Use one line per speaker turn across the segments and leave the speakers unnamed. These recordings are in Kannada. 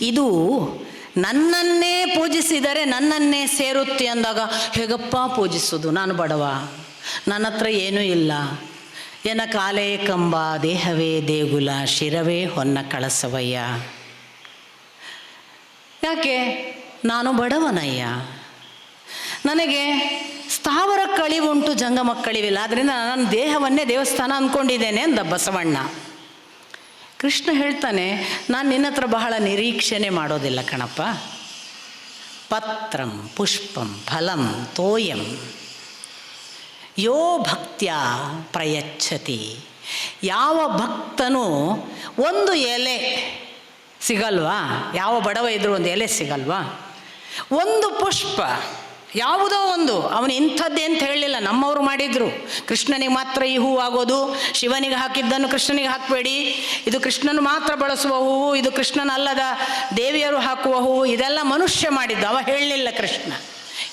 ಇದು ನನ್ನನ್ನೇ ಪೂಜಿಸಿದರೆ ನನ್ನನ್ನೇ ಸೇರುತ್ತೆ ಅಂದಾಗ, ಹೇಗಪ್ಪ ಪೂಜಿಸೋದು ನಾನು ಬಡವ? ನನ್ನ ಹತ್ರ ಏನೂ ಇಲ್ಲ. ಎನ ಕಾಲೇ ಕಂಬ, ದೇಹವೇ ದೇಗುಲ, ಶಿರವೇ ಹೊನ್ನ ಕಳಸವಯ್ಯ. ಯಾಕೆ? ನಾನು ಬಡವನಯ್ಯ. ನನಗೆ ಸ್ಥಾವರ ಕಳಿವುಂಟು ಜಂಗಮ ಕಳಿವಿಲ್ಲ ಆದ್ದರಿಂದ ನಾನು ದೇಹವನ್ನೇ ದೇವಸ್ಥಾನ ಅಂದ್ಕೊಂಡಿದ್ದೇನೆ ಅಂದ ಬಸವಣ್ಣ. ಕೃಷ್ಣ ಹೇಳ್ತಾನೆ, ನಾನು ನಿನ್ನ ಹತ್ರ ಬಹಳ ನಿರೀಕ್ಷಣೆ ಮಾಡೋದಿಲ್ಲ ಕಣಪ್ಪ. ಪತ್ರಂ, ಪುಷ್ಪಂ, ಫಲಂ, ತೋಯಂ. ಯೋ ಭಕ್ತ್ಯ ಪ್ರಯಚ್ಛತಿ. ಯಾವ ಭಕ್ತನೂ ಒಂದು ಎಲೆ ಸಿಗಲ್ವಾ? ಯಾವ ಬಡವ ಇದ್ರೂ ಒಂದು ಎಲೆ ಸಿಗಲ್ವಾ? ಒಂದು ಪುಷ್ಪ. ಯಾವುದೋ ಒಂದು. ಅವನು ಇಂಥದ್ದೇ ಅಂತ ಹೇಳಲಿಲ್ಲ. ನಮ್ಮವರು ಮಾಡಿದ್ರು. ಕೃಷ್ಣನಿಗೆ ಮಾತ್ರ ಈ ಹೂವು ಆಗೋದು. ಶಿವನಿಗೆ ಹಾಕಿದ್ದನ್ನು ಕೃಷ್ಣನಿಗೆ ಹಾಕಬೇಡಿ. ಇದು ಕೃಷ್ಣನು ಮಾತ್ರ ಬಳಸುವ ಹೂವು. ಇದು ಕೃಷ್ಣನಲ್ಲದ ದೇವಿಯರು ಹಾಕುವ ಹೂವು. ಇದೆಲ್ಲ ಮನುಷ್ಯ ಮಾಡಿದ್ದು. ಅವ ಹೇಳಲಿಲ್ಲ ಕೃಷ್ಣ.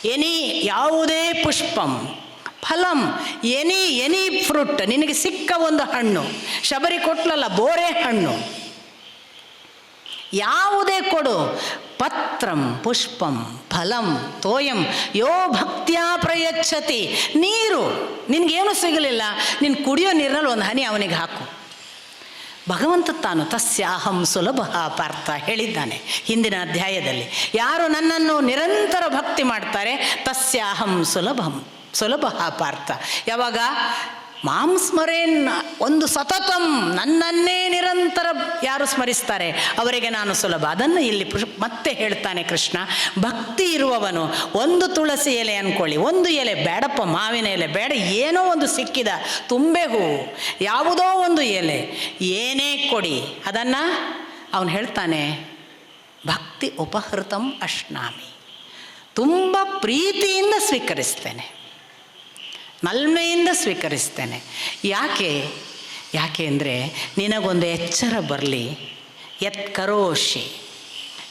ಎನಿ ಯಾವುದೇ ಪುಷ್ಪಂ, ಫಲಂ, ಎನಿ ಎನಿ ಫ್ರೂಟ್, ನಿನಗೆ ಸಿಕ್ಕ ಒಂದು ಹಣ್ಣು. ಶಬರಿ ಕೊಟ್ಲಲ್ಲ, ಬೋರೆ ಹಣ್ಣು. ಯಾವುದೇ ಕೊಡು. ಪತ್ರಂ, ಪುಷ್ಪಂ, ಫಲಂ, ತೋಯಂ, ಯೋ ಭಕ್ತ್ಯಾ ಪ್ರಯಚ್ಛತಿ. ನೀರು, ನಿನಗೇನು ಸಿಗಲಿಲ್ಲ, ನೀನು ಕುಡಿಯೋ ನೀರಿನಲ್ಲಿ ಒಂದು ಹನಿ ಅವನಿಗೆ ಹಾಕು. ಭಗವಂತ ತಾನು ತಸ್ಯಾಹಂ ಸುಲಭ ಪಾರ್ಥ ಹೇಳಿದ್ದಾನೆ ಹಿಂದಿನ ಅಧ್ಯಾಯದಲ್ಲಿ. ಯಾರು ನನ್ನನ್ನು ನಿರಂತರ ಭಕ್ತಿ ಮಾಡ್ತಾರೆ, ತಸ್ಯಾಹಂ ಸುಲಭಂ, ಸುಲಭ ಪಾರ್ಥ. ಯಾವಾಗ? ಮಾಂ ಸ್ಮರೇನ್ ಒಂದು ಸತತಂ ನನ್ನನ್ನೇ ನಿರಂತರ ಯಾರು ಸ್ಮರಿಸ್ತಾರೆ? ಅವರಿಗೆ ನಾನು ಸುಲಭ. ಅದನ್ನು ಇಲ್ಲಿ ಮತ್ತೆ ಹೇಳ್ತಾನೆ ಕೃಷ್ಣ. ಭಕ್ತಿ ಇರುವವನು, ಒಂದು ತುಳಸಿ ಎಲೆ ಅನ್ಕೊಳ್ಳಿ. ಒಂದು ಎಲೆ ಬೇಡಪ್ಪ, ಮಾವಿನ ಎಲೆ ಬೇಡ, ಏನೋ ಒಂದು ಸಿಕ್ಕಿದ ತುಂಬೆ ಹೂವು ಯಾವುದೋ ಒಂದು ಎಲೆ, ಏನೇ ಕೊಡಿ. ಅದನ್ನು ಅವನು ಹೇಳ್ತಾನೆ, ಭಕ್ತಿ ಉಪಹೃತಂ ಅಶ್ನಾಮಿ ತುಂಬ ಪ್ರೀತಿಯಿಂದ ಸ್ವೀಕರಿಸ್ತೇನೆ. ನಲ್ಮೆಯಿಂದ ಸ್ವೀಕರಿಸ್ತೇನೆ. ಯಾಕೆ? ಯಾಕೆ ಅಂದರೆ ನಿನಗೊಂದು ಎಚ್ಚರ ಬರಲಿ. ಯತ್ ಕರೋಷಿ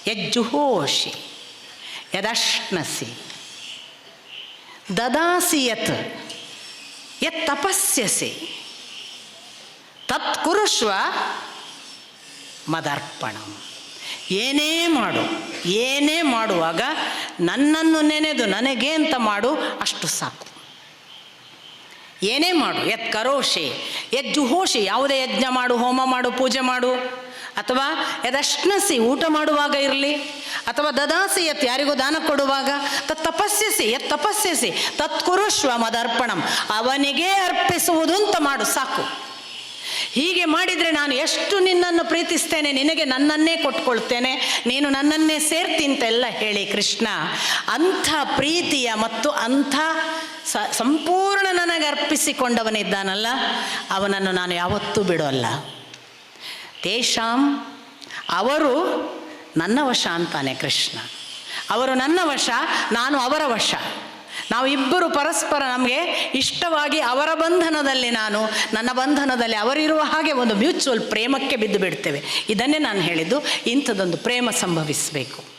ಯಜ್ಜುಹೋಷಿ ಯದಶ್ನಸಿ ದದಾಸಿ ಯತ್ ಯತ್ ತಪಸ್ಯಸಿ. ತತ್ ಕುರುಷ್ವ ಮದರ್ಪಣಂ. ಏನೇ ಮಾಡು, ಏನೇ ಮಾಡುವಾಗ ನನ್ನನ್ನು ನೆನೆದು ನನಗೆ ಅಂತ ಮಾಡು, ಅಷ್ಟು ಸಾಕು. ಏನೇ ಮಾಡು, ಯತ್ ಕರೋಷಿ ಯಜ್ಜು ಹೋಷಿ ಯಾವುದೇ ಯಜ್ಞ ಮಾಡು, ಹೋಮ ಮಾಡು, ಪೂಜೆ ಮಾಡು. ಅಥವಾ ಯದಶ್ನಸಿ ಊಟ ಮಾಡುವಾಗ ಇರಲಿ, ಅಥವಾ ದದಾಸಿ ಎತ್ ಯಾರಿಗೂ ದಾನ ಕೊಡುವಾಗ, ತತ್ ತಪಸ್ಸಿಸಿ ಎತ್ ತಪಸ್ಸಿಸಿ ತತ್ ಕುರುಶ್ವ ಮದರ್ಪಣಂ, ಅವನಿಗೆ ಅರ್ಪಿಸುವುದು ಅಂತ ಮಾಡು, ಸಾಕು. ಹೀಗೆ ಮಾಡಿದರೆ ನಾನು ಎಷ್ಟು ನಿನ್ನನ್ನು ಪ್ರೀತಿಸ್ತೇನೆ, ನಿನಗೆ ನನ್ನನ್ನೇ ಕೊಟ್ಕೊಳ್ತೇನೆ, ನೀನು ನನ್ನನ್ನೇ ಸೇರ್ತಿ ಅಂತೆಲ್ಲ ಹೇಳಿ ಕೃಷ್ಣ, ಅಂಥ ಪ್ರೀತಿಯ ಮತ್ತು ಅಂಥ ಸಂಪೂರ್ಣ ನನಗೆ ಅರ್ಪಿಸಿಕೊಂಡವನಿದ್ದಾನಲ್ಲ, ಅವನನ್ನು ನಾನು ಯಾವತ್ತೂ ಬಿಡೋಲ್ಲ. ತೇಷಾಂ ಅವರು ನನ್ನ ವಶ ಅಂತಾನೆ ಕೃಷ್ಣ. ಅವರು ನನ್ನ ವಶ, ನಾನು ಅವರ ವಶ. ನಾವು ಇಬ್ಬರು ಪರಸ್ಪರ ನಮಗೆ ಇಷ್ಟವಾಗಿ ಅವರ ಬಂಧನದಲ್ಲಿ ನಾನು, ನನ್ನ ಬಂಧನದಲ್ಲಿ ಅವರಿರುವ ಹಾಗೆ ಒಂದು ಮ್ಯೂಚುವಲ್ ಪ್ರೇಮಕ್ಕೆ ಬಿದ್ದು ಬಿಡ್ತೇವೆ. ಇದನ್ನೇ ನಾನು ಹೇಳಿದ್ದು, ಇಂಥದ್ದೊಂದು ಪ್ರೇಮ ಸಂಭವಿಸಬೇಕು.